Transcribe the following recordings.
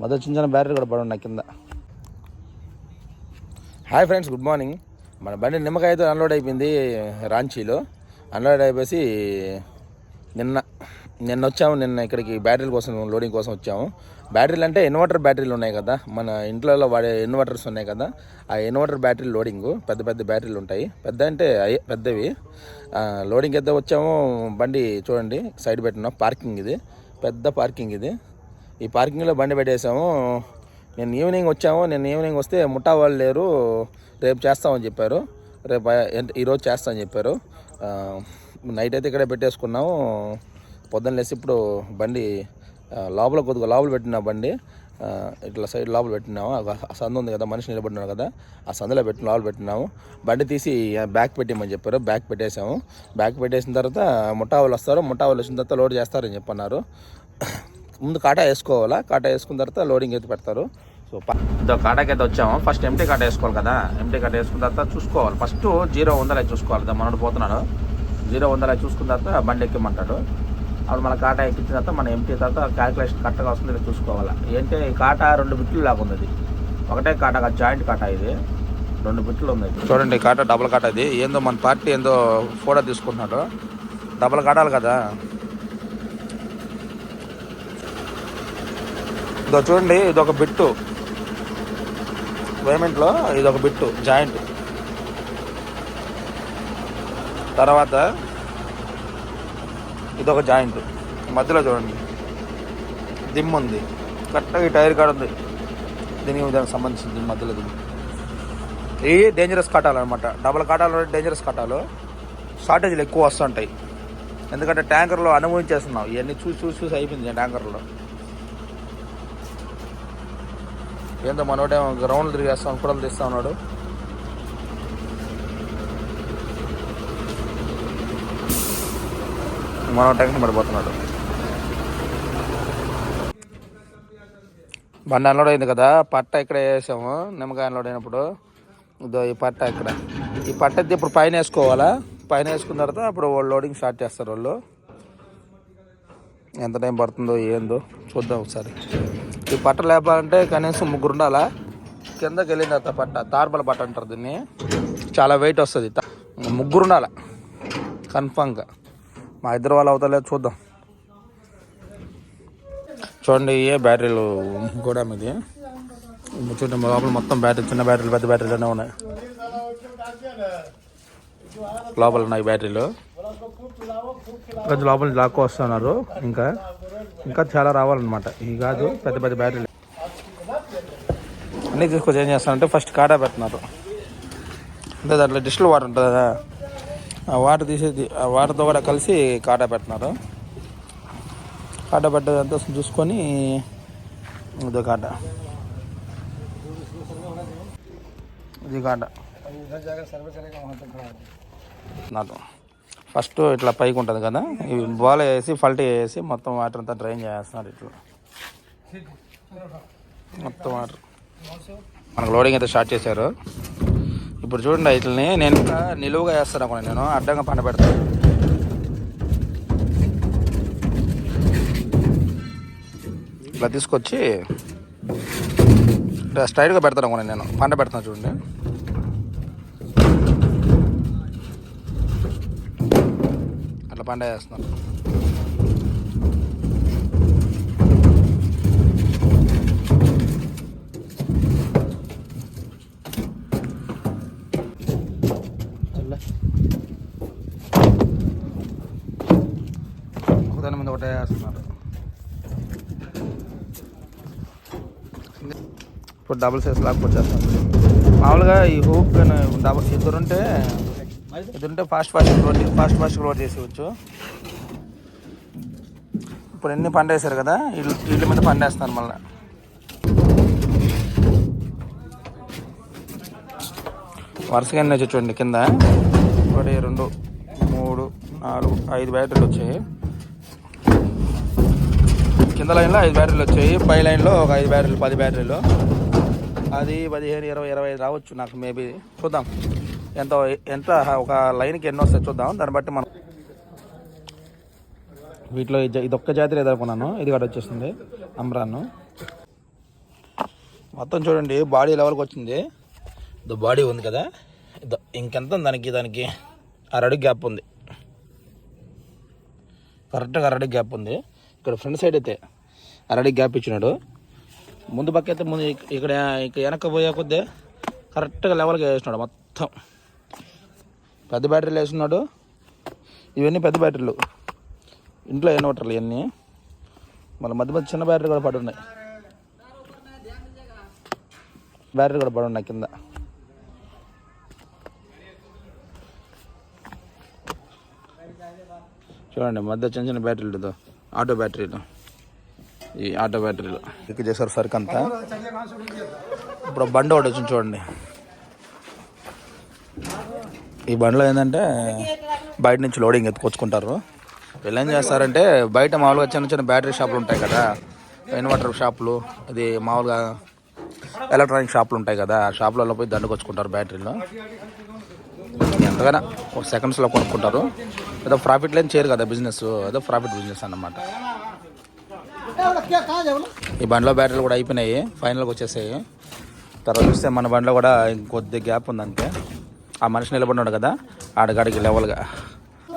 మొదటి చిన్న చిన్న బ్యాటరీ కూడా పడి ఉన్నాయి కింద. హాయ్ ఫ్రెండ్స్ గుడ్ మార్నింగ్ మన బండి నిమ్మకాయతో అన్లోడ్ అయిపోయింది రాంచీలో. అన్లోడ్ అయిపోయి నిన్న నిన్న వచ్చాము నిన్న ఇక్కడికి బ్యాటరీల కోసం లోడింగ్ కోసం వచ్చాము. బ్యాటరీలు అంటే ఇన్వర్టర్ బ్యాటరీలు ఉన్నాయి కదా. మన ఇంట్లో వాడే ఇన్వర్టర్స్ ఉన్నాయి కదా. ఆ ఇన్వర్టర్ బ్యాటరీ లోడింగ్ పెద్ద పెద్ద బ్యాటరీలు ఉంటాయి. పెద్ద అంటే పెద్దవి. లోడింగ్ అయితే వచ్చాము బండి చూడండి సైడ్ పెట్టినాం పార్కింగ్ ఇది. పెద్ద పార్కింగ్ ఇది. ఈ పార్కింగ్లో బండి పెట్టేశాము. నేను ఈవినింగ్ వచ్చాము. నేను ఈవినింగ్ వస్తే ముఠా వాళ్ళు లేరు. రేపు చేస్తామని చెప్పారు. రేపు ఈరోజు చేస్తామని చెప్పారు. నైట్ అయితే ఇక్కడే పెట్టేసుకున్నాము. పొద్దున్న లేసి ఇప్పుడు బండి లోపల కొద్దిగా లోపల పెట్టిన బండి. ఇట్లా సైడ్ లోపల పెట్టినాము. ఆ సందు ఉంది కదా మనిషి నిలబడినాడు కదా ఆ సందులో పెట్టిన లోపల పెట్టినాము. బండి తీసి బ్యాక్ పెట్టేయమని చెప్పారు. బ్యాక్ పెట్టేసాము బ్యాక్ పెట్టేసిన తర్వాత ముఠా వాళ్ళు వస్తారు. ముఠా వాళ్ళు వచ్చిన తర్వాత లోడ్ చేస్తారని చెప్పన్నారు. ముందు కాటా వేసుకోవాలా? కాటా వేసుకున్న తర్వాత లోడింగ్ అయితే పెడతారు. సో ఇదో కాటాకి అయితే వచ్చాము. ఫస్ట్ ఎంటీ కాటా వేసుకోవాలి కదా. ఎంటీ కాటా వేసుకున్న తర్వాత చూసుకోవాలి. ఫస్ట్ జీరో ఉందలే చూసుకోవాలి. దా మనోడు పోతున్నాడు. జీరో ఉందలే చూసుకున్న తర్వాత బండి ఎక్కమంటాడు అప్పుడు మన కాటా ఎక్కించిన తర్వాత మన ఎంటీ తర్వాత క్యాలిక్యులేషన్ కరెక్ట్గా వస్తుంది చూసుకోవాలి. ఏంటి? ఈ కాటా రెండు బిట్లు లాగా ఉంది ఒకటే కాటా జాయింట్ కాటా ఇది. రెండు బిట్లు ఉంది చూడండి కాటా డబుల్ కాటా ఇది. ఏందో మన పార్టీ ఏందో ఫోటో తీసుకుంటున్నాడు. డబుల్ కాటాలు కదా. ఇదో చూడండి ఇది ఒక బిట్టు. పేమెంట్లో ఇది ఒక బిట్టు జాయింట్. తర్వాత ఇది ఒక జాయింట్. మధ్యలో చూడండి. దిమ్ ఉంది. కరెక్ట్గా ఈ టైర్ కాడ ఉంది. దీనికి దానికి సంబంధించింది మధ్యలో దిమ్. ఇవి డేంజరస్ కట్టాలు అనమాట డబల్ కట్టాలు డేంజరస్ కట్టాలు షార్టేజ్లు ఎక్కువ వస్తుంటాయి. ఎందుకంటే ట్యాంకర్లో అనుభవించేస్తున్నాం. ఇవన్నీ చూసి చూసి చూసి అయిపోయింది ట్యాంకర్లో. ఏందో మనోడేమో గ్రౌండ్లు తిరిగేస్తాం కూడా తీస్తా ఉన్నాడు. మనం టెన్షన్ పడిపోతున్నాడు బండి అన్లోడ్ అయింది కదా పట్ట ఇక్కడ వేసాము నిమ్మకాయ అన్లోడ్ అయినప్పుడు. ఇదో ఈ పట్ట ఇక్కడ. ఈ పట్ట అయితే ఇప్పుడు పైన వేసుకోవాలా? పైన వేసుకున్న తర్వాత అప్పుడు వాళ్ళు లోడింగ్ స్టార్ట్ చేస్తారు వాళ్ళు. ఎంత టైం పడుతుందో ఏందో చూద్దాం ఒకసారి. ఈ పట్ట లేపాలంటే కనీసం ముగ్గురు ఉండాలా? కిందకి వెళ్ళిన తర్వాత పట్ట తార్బల పట్ట అంటారు దీన్ని. చాలా వెయిట్ వస్తుంది. ముగ్గురు ఉండాల? కన్ఫామ్గా మా ఇద్దరు వాళ్ళు అవుతలేదు చూద్దాం. చూడండి ఏ బ్యాటరీలు కూడా ఇది చూడండి మా లోపల మొత్తం బ్యాటరీ చిన్న బ్యాటరీలు పెద్ద బ్యాటరీలు ఉన్నాయి. లోపల ఉన్నాయి బ్యాటరీలు. కొంచెం లోపల లాక్కు వస్తున్నారు. ఇంకా ఇంకా చాలా రావాలన్నమాట. ఇవి కాదు పెద్ద పెద్ద బ్యాటరీలు. అన్నీ తీసుకొచ్చి ఏం చేస్తారంటే ఫస్ట్ కాటా పెడుతున్నారు. అంటే దాంట్లో డిస్టిల్ వాటర్ ఉంటుంది కదా ఆ వాటర్ తీసేది ఆ వాటర్తో కూడా కలిసి కాటా పెడుతున్నారు. కాటా పెట్టదంతా చూసుకొని ఇదో కాట. ఇది కాట. నాకు ఫస్ట్ ఇట్లా పైకి ఉంటుంది కదా ఇవి బాల్ వేసి ఫల్ట్ వేసి మొత్తం వాటర్ అంతా డ్రైన్ చేస్తున్నారు ఇట్లా. మొత్తం వాటర్. మనకు లోడింగ్ అయితే స్టార్ట్ చేశారు. ఇప్పుడు చూడండి వీటిని నేను ఇంకా నిలువుగా వేస్తాను అనుకున్నాను నేను అడ్డంగా పంట పెడతాను. ఇట్లా తీసుకొచ్చి ఇట్లా స్ట్రైట్గా పెడతాను అనుకున్నాను నేను పంట పెడతాను చూడండి. పండగ పంట వేస్తున్నాను మీద ఒకటే వేస్తున్నారు ఇప్పుడు డబుల్ సైజ్ లాక్ వచ్చేస్తాను మామూలుగా ఈ హూప్ డబుల్ ఇద్దరుంటే ఇద్దరుంటే fast fast load fast fast road చేసేవచ్చు ఇప్పుడు ఎన్ని పంట వేసారు కదా? వీళ్ళు వీళ్ళ మీద పండేస్తాను మళ్ళీ. వరుసగా ఎన్ని వచ్చి చూడండి కింద. ఒకటి రెండు మూడు నాలుగు ఐదు బ్యాటరీలు వచ్చాయి. కింద లైన్లో ఐదు బ్యాటరీలు వచ్చాయి. పై లైన్లో ఒక ఐదు బ్యాటరీలు పది బ్యాటరీలు. అది పదిహేను ఇరవై ఇరవై రావచ్చు నాకు మేబీ. చూద్దాం. ఎంత ఎంత ఒక లైన్కి ఎన్ని వస్తాయి చూద్దాం. దాన్ని బట్టి మనం వీటిలో ఇది ఒక్క జాతి ఎదుర్కొన్నాను ఇది కూడా వచ్చేస్తుంది. అమ్రాను మొత్తం చూడండి బాడీ లెవెల్కి వచ్చింది. ఇదో బాడీ ఉంది కదా. ఇదో ఇంకెంత ఉంది దానికి దానికి అరడి గ్యాప్ ఉంది. కరెక్ట్గా అరడి గ్యాప్ ఉంది. ఇక్కడ ఫ్రంట్ సైడ్ అయితే అరడి గ్యాప్ ఇచ్చినాడు. ముందు పక్క అయితే ముందు ఇక్కడ ఇక్కడ వెనక పోయే కొద్దీ కరెక్ట్గా లెవెల్గా వేసినాడు మొత్తం. పెద్ద బ్యాటరీలు వేస్తున్నాడు ఇవన్నీ పెద్ద బ్యాటరీలు. ఇంట్లో ఇన్వర్టర్లు ఇవన్నీ. మళ్ళీ మధ్య మధ్య చిన్న బ్యాటరీ కూడా పడి ఉన్నాయి. బ్యాటరీ కూడా పడి ఉన్నాయి కింద. చూడండి మధ్య చిన్న చిన్న బ్యాటరీలు ఆటో బ్యాటరీలు. ఈ ఆటో బ్యాటరీలు. ఇక్కడ చేశారు సరుకు అంతా ఇప్పుడు బండి ఒకటి వచ్చింది చూడండి. ఈ బండ్లో ఏంటంటే బయట నుంచి లోడింగ్ ఎత్తుకొచ్చుకుంటారు. వీళ్ళు ఏం చేస్తారంటే బయట మామూలుగా చిన్న చిన్న బ్యాటరీ షాపులు ఉంటాయి కదా ఇన్వర్టర్ షాపులు అది మామూలుగా ఎలక్ట్రానిక్ షాపులు ఉంటాయి కదా ఆ షాపులలో పోయి దండుకొచ్చుకుంటారు బ్యాటరీలు. ఎంతగానో ఒక సెకండ్స్లో కొనుక్కుంటారు. ఏదో ప్రాఫిట్ లేని చేయరు కదా బిజినెస్ ఏదో ప్రాఫిట్ బిజినెస్ అన్నమాట. ఈ బండ్లో బ్యాటరీలు కూడా అయిపోయినాయి ఫైనల్గా వచ్చేసాయి. తర్వాత చూస్తే మన బండ్లో కూడా ఇంకొద్ది గ్యాప్ ఉందంటే ఆ మనిషి నిలబడినాడు కదా ఆడగాడికి లెవెల్గా.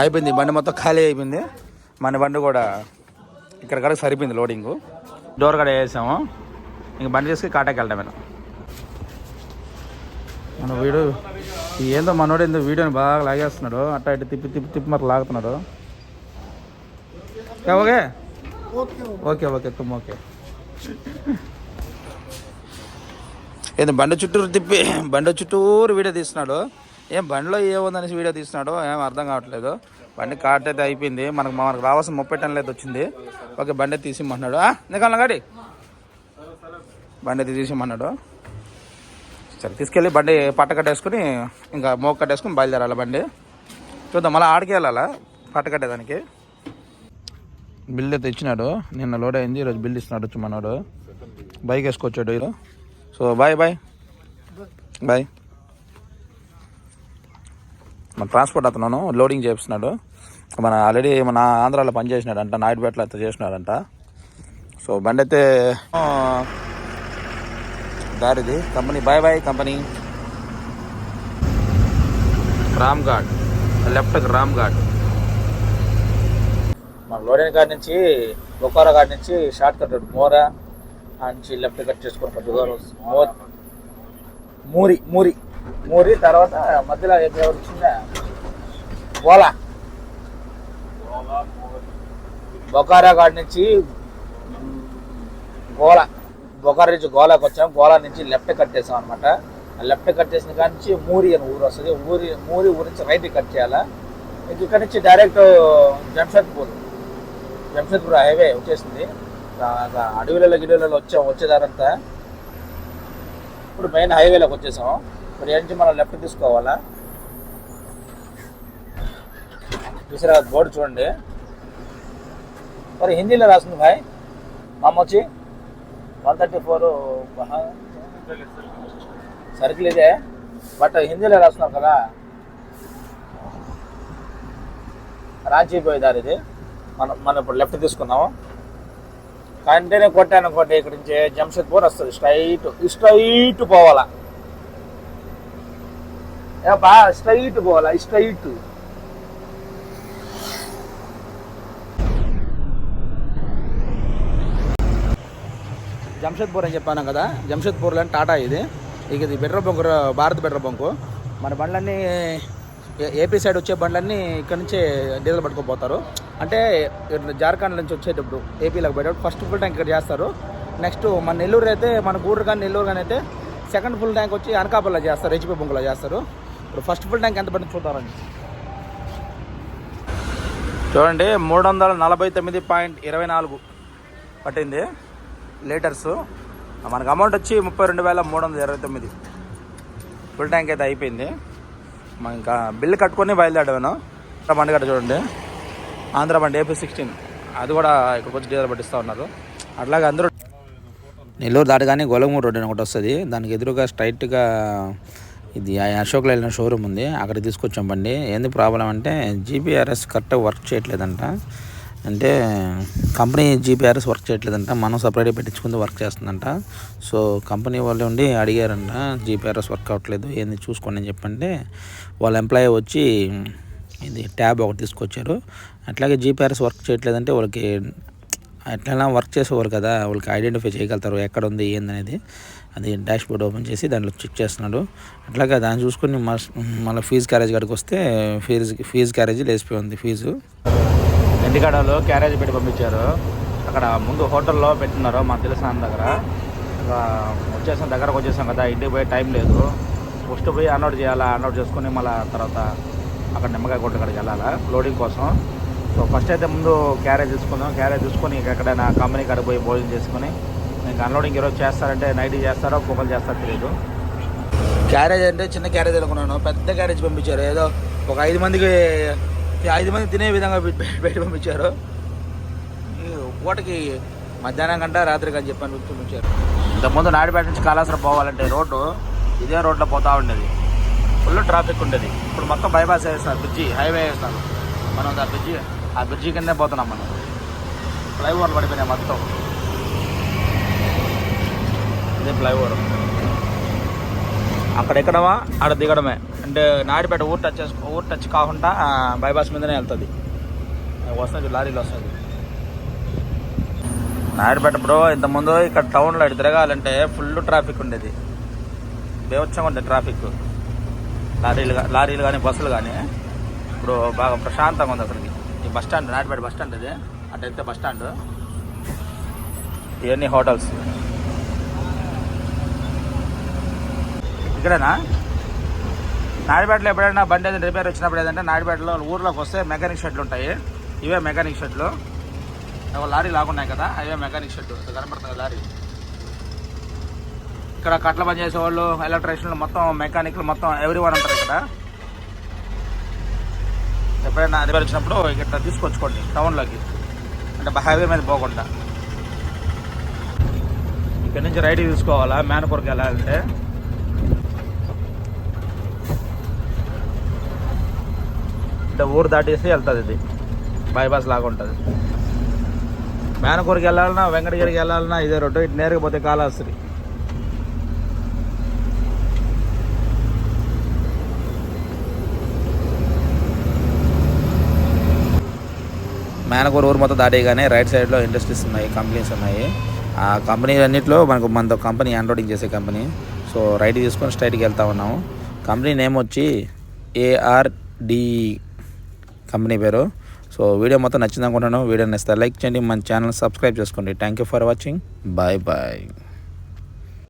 అయిపోయింది బండి మొత్తం ఖాళీ అయిపోయింది. మన బండి కూడా ఇక్కడ కూడా సరిపోయింది లోడింగ్. డోర్ కాడ వేసాము. ఇంక బండి చేసుకుని కాటాకి వెళ్ళడమే మన వీడు ఏందో మనోడు ఏందో వీడియోని బాగా లాగేస్తున్నాడు. అట్ట ఇటు తిప్పి తిప్పి తిప్పి మరి లాగుతున్నాడు. ఏ, ఓకే? ఓకే ఓకే తుమ్ ఓకే. ఏంది బండి చుట్టూరు తిప్పి బండి చుట్టూరు వీడియో తీస్తున్నాడు. ఏం బండిలో ఏముందనేసి వీడియో తీస్తున్నాడు ఏం అర్థం కావట్లేదు. బండి కార్ట్ అయితే అయిపోయింది. మనకు మనకు రావాల్సిన ముప్పై టన్నులు అయితే వచ్చింది. ఓకే బండి అయితే తీసిమ్మన్నాడు. నీకన్నా గాడి బండి అయితే తీసిమ్మన్నాడు. సరే తీసుకెళ్ళి బండి పట్ట కట్టేసుకుని ఇంకా మోక కట్టేసుకుని బయలుదేరాలి బండి. చూద్దాం మళ్ళీ ఆడికి వెళ్ళాలా? పట్ట కట్టేదానికి. బిల్ అయితే ఇచ్చినాడు. నిన్న లోడ్ అయింది. ఈరోజు బిల్ ఇస్తున్నాడు వచ్చి మనోడు. బైక్ వేసుకొచ్చాడు ఈరోజు సో బాయ్ బాయ్. బాయ్. మన ట్రాన్స్పోర్ట్ అతను లోడింగ్ చేపిస్తున్నాడు. మన ఆల్రెడీ మన ఆంధ్రాలో పనిచేసినాడు అంట నాయుడుపేటలో అయితే చేసినాడంట. సో బండి అయితే దారిది. Company bye bye company. Ram Ghat left Ram Ghat మన లోడెన్ ఘాట్ నుంచి బొకారో ఘాట్ నుంచి షార్ట్ కట్ రోడ్ మోరా నుంచి లెఫ్ట్ కట్ చేసుకొని కొద్ది దూరం మోర్ మూరి. మూరి తర్వాత మధ్యలో ఎవరు వచ్చిందా? ఓలా బొకారా కాడ నుంచి మ్, గోల. బొకారా నుంచి గోలాకి వచ్చాం. గోలా నుంచి లెఫ్ట్ కట్ చేసాం అనమాట లెఫ్ట్ కట్ చేసిన కాడ నుంచి మూరి అని ఊరు వస్తుంది. ఊరి మూరి ఊరి నుంచి రైట్ కట్ చేయాలా? ఇంక ఇక్కడ నుంచి డైరెక్ట్ జంషెద్పూర్ జంషెద్పూర్ హైవే వచ్చేసింది. అడవిలలో ఆ అడవులలో గిడవులలో వచ్చాం వచ్చేదారంతా. ఇప్పుడు మెయిన్ హైవేలోకి వచ్చేసాం. మరి నుంచి మనం లెఫ్ట్ తీసుకోవాలా? చూసారా బోర్డు చూడండి. మరి హిందీలో రాసింది భాయ్. మామ వచ్చి వన్ థర్టీ ఫోర్ సర్కిల్ ఇదే. బట్ హిందీలో రాస్తున్నారు కదా. రాంచీ పోయే దారి ఇది. మనం మనం ఇప్పుడు లెఫ్ట్ తీసుకున్నాము కంటిన్యూ కొట్టాను అనుకోండి ఇక్కడి నుంచి జంషెద్పూర్ వస్తుంది. స్ట్రైట్ స్ట్రైట్ పోవాలా. ఏ బా స్ట్రైట్ పోవాలా స్ట్రైట్. జంషద్పూర్ అని చెప్పాను కదా జంషెద్పూర్లో టాటా ఇది. ఇక ఇది petrol bunk Bharat petrol bunk. మన బండ్లన్నీ ఏపీ సైడ్ వచ్చే బండ్లన్నీ ఇక్కడ నుంచే డీజిల్ పట్టుకోపోతారు అంటే జార్ఖండ్ నుంచి వచ్చేటప్పుడు ఏపీలోకి పోయేటప్పుడు ఫస్ట్ ఫుల్ ట్యాంక్ ఇక్కడ చేస్తారు. నెక్స్ట్ మన నెల్లూరు అయితే మన గూడూరు కానీ నెల్లూరు కానీ అయితే సెకండ్ ఫుల్ ట్యాంక్ వచ్చి అనకాపల్లిలో చేస్తారు హెచ్పి బంకులో చేస్తారు. ఇప్పుడు ఫస్ట్ ఫుల్ ట్యాంక్ ఎంత పడుతుంది చూద్దామండి. చూడండి మూడు వందల నలభై తొమ్మిది పాయింట్ ఇరవై నాలుగు పట్టింది. లీటర్స్. మనకు అమౌంట్ వచ్చి ముప్పై రెండు వేల మూడు వందల ఇరవై తొమ్మిది. ఫుల్ ట్యాంక్ అయితే అయిపోయింది. మనం ఇంకా బిల్లు కట్టుకొని బయలుదేరాను ఆంధ్ర బండి గట్ట చూడండి. ఆంధ్ర బండి ఏపీ సిక్స్టీన్ అది కూడా ఇక్కడికి వచ్చి డీజల్ పట్టిస్తూ ఉన్నారు. అట్లాగే అందరూ నెల్లూరు దాటగానే గొలగమూరు రోడ్ అని ఒకటి వస్తుంది. దానికి ఎదురుగా స్ట్రైట్గా ఇది అశోక్ లైన్ షోరూమ్ ఉంది. అక్కడ తీసుకొచ్చాం బండి. ఏంది ప్రాబ్లం అంటే జీపీఆర్ఎస్ కరెక్ట్గా వర్క్ చేయట్లేదంట. అంటే కంపెనీ జీపీఆర్ఎస్ వర్క్ చేయట్లేదంట. మనం సపరేట్గా పెట్టించుకుంది వర్క్ చేస్తుందంట. సో కంపెనీ వాళ్ళు ఉండి అడిగారంట జీపీఆర్ఎస్ వర్క్ అవ్వట్లేదు. ఏంది చూసుకోండి అని చెప్పంటే వాళ్ళ ఎంప్లాయీ వచ్చి ఇది ట్యాబ్ ఒకటి తీసుకొచ్చారు. అట్లాగే జీపీఆర్ఎస్ వర్క్ చేయట్లేదంటే వాళ్ళకి ఎట్లైనా వర్క్ చేసేవారు కదా. వాళ్ళకి ఐడెంటిఫై చేయగలుగుతారు ఎక్కడ ఉంది ఏందనేది అది డాష్ బోర్డ్ ఓపెన్ చేసి దాంట్లో చెక్ చేస్తున్నాడు. అట్లాగే దాన్ని చూసుకొని మళ్ళీ ఫీజు క్యారేజ్ కాడికి వస్తే ఫీజు ఫీజు క్యారేజ్ లేచిపోయి ఉంది ఫీజు ఇంటికాడలో క్యారేజ్ పెట్టి పంపించారు. అక్కడ ముందు హోటల్లో పెట్టినారు మాకు తెలిసిన దగ్గర. వచ్చేసాం దగ్గరకు వచ్చేసాం కదా ఇంటికి పోయే టైం లేదు. ఫస్ట్ పోయి అన్లోడ్ చేయాలా? అన్లోడ్ చేసుకొని మళ్ళీ తర్వాత అక్కడ నిమ్మకాయ కొట్టు కాడికి వెళ్ళాలా? లోడింగ్ కోసం. సో ఫస్ట్ అయితే ముందు క్యారేజ్ తీసుకుందాం. క్యారేజ్ తీసుకొని ఎక్కడైనా కంపెనీ కాడికి పోయి భోజనం చేసుకొని ఇంకా అన్లోడింగ్ ఈరోజు చేస్తారంటే నైట్ చేస్తారో కుక్కలు చేస్తారో తెలియదు క్యారేజ్ అంటే చిన్న క్యారేజ్ అనుకున్నాను. పెద్ద క్యారేజ్ పంపించారు. ఏదో ఒక ఐదు మందికి ఐదు మంది తినే విధంగా పెట్టి పంపించారు. ఈ పూటకి మధ్యాహ్నం కంట రాత్రి అని చెప్పని పంపించారు. ఇంతకుముందు నాయుడుపేట నుంచి కాళేశ్వరం పోవాలంటే రోడ్డు ఇదే రోడ్లో పోతా ఉండేది. ఫుల్ ట్రాఫిక్ ఉండేది. ఇప్పుడు మొత్తం బైపాస్ వేస్తారు బ్రిడ్జి హైవే వేస్తారు. మనం ఆ బ్రిడ్జి ఆ బ్రిడ్జి కిందే పోతున్నాం మనం. ఫ్లైఓవర్లు పడిపోయినాయి మొత్తం. ఇది ఫ్లైఓవర్. అక్కడ ఎక్కడమా? ఆడ దిగడమే. అంటే నాయుడుపేట ఊరు టచ్ ఊరు టచ్ కాకుండా బైపాస్ మీదనే వెళ్తుంది. వస్తుంది లారీలు వస్తుంది. నాయుడుపేట బ్రో ఇంతకుముందు ఇక్కడ టౌన్లో ఇటు తిరగాలంటే ఫుల్ ట్రాఫిక్ ఉండేది. బేవచ్చంగా ఉంది ట్రాఫిక్ లారీలు లారీలు కానీ బస్సులు కానీ ఇప్పుడు బాగా ప్రశాంతంగా ఉంది అక్కడికి. ఈ bus stand Naidupeta bus stand ఇది అటు వెళ్తే బస్ స్టాండ్. ఇవన్నీ హోటల్స్. ఇక్కడేనా? నాడిపేటలో ఎప్పుడైనా బండి ఏదైనా రిపేర్ వచ్చినప్పుడు ఏదంటే నాడిపేటలో ఊర్లోకి వస్తే మెకానిక్ షెడ్లు ఉంటాయి. ఇవే మెకానిక్ షెడ్లు. ఒక లారీ లాగున్నాయి కదా అవే మెకానిక్ షెడ్ కనపడుతుంది లారీ. ఇక్కడ కట్ల పని చేసే వాళ్ళు ఎలక్ట్రీషియన్లు మొత్తం మెకానిక్లు మొత్తం ఎవ్రీ వన్ ఉంటారు ఇక్కడ. ఎప్పుడైనా రిపేర్ వచ్చినప్పుడు ఇక్కడ తీసుకొచ్చుకోండి టౌన్లోకి. అంటే హైవే మీద పోకుండా. ఇక్కడ నుంచి రైడ్ తీసుకోవాలా? మేనపూర్కి వెళ్ళాలంటే? ఇట్లా ఊరు దాటేసి వెళ్తుంది ఇది. బైపాస్ లాగా ఉంటుంది. మేనకూరికి వెళ్ళాలన్నా వెంకటగిరికి వెళ్ళాలన్నా ఇదే రోడ్డు. ఇటు నేరుగా పోతే కాళహస్తి. మేనకూరు ఊరు మొత్తం దాటేయగానే రైట్ సైడ్లో ఇండస్ట్రీస్ ఉన్నాయి కంపెనీస్ ఉన్నాయి. ఆ కంపెనీ అన్నింటిలో మనకు మనతో కంపెనీ అన్లోడింగ్ చేసే కంపెనీ. సో రైట్ తీసుకొని స్ట్రైట్కి వెళ్తా ఉన్నాము. కంపెనీ నేమ్ వచ్చి ఏఆర్డి కంపెనీ పేరు. సో వీడియో మొత్తం నచ్చింది అనుకుంటున్నాను. వీడియో నచ్చితే లైక్ చేయండి. మన ఛానల్ సబ్స్క్రైబ్ చేసుకోండి. Thank you for watching bye bye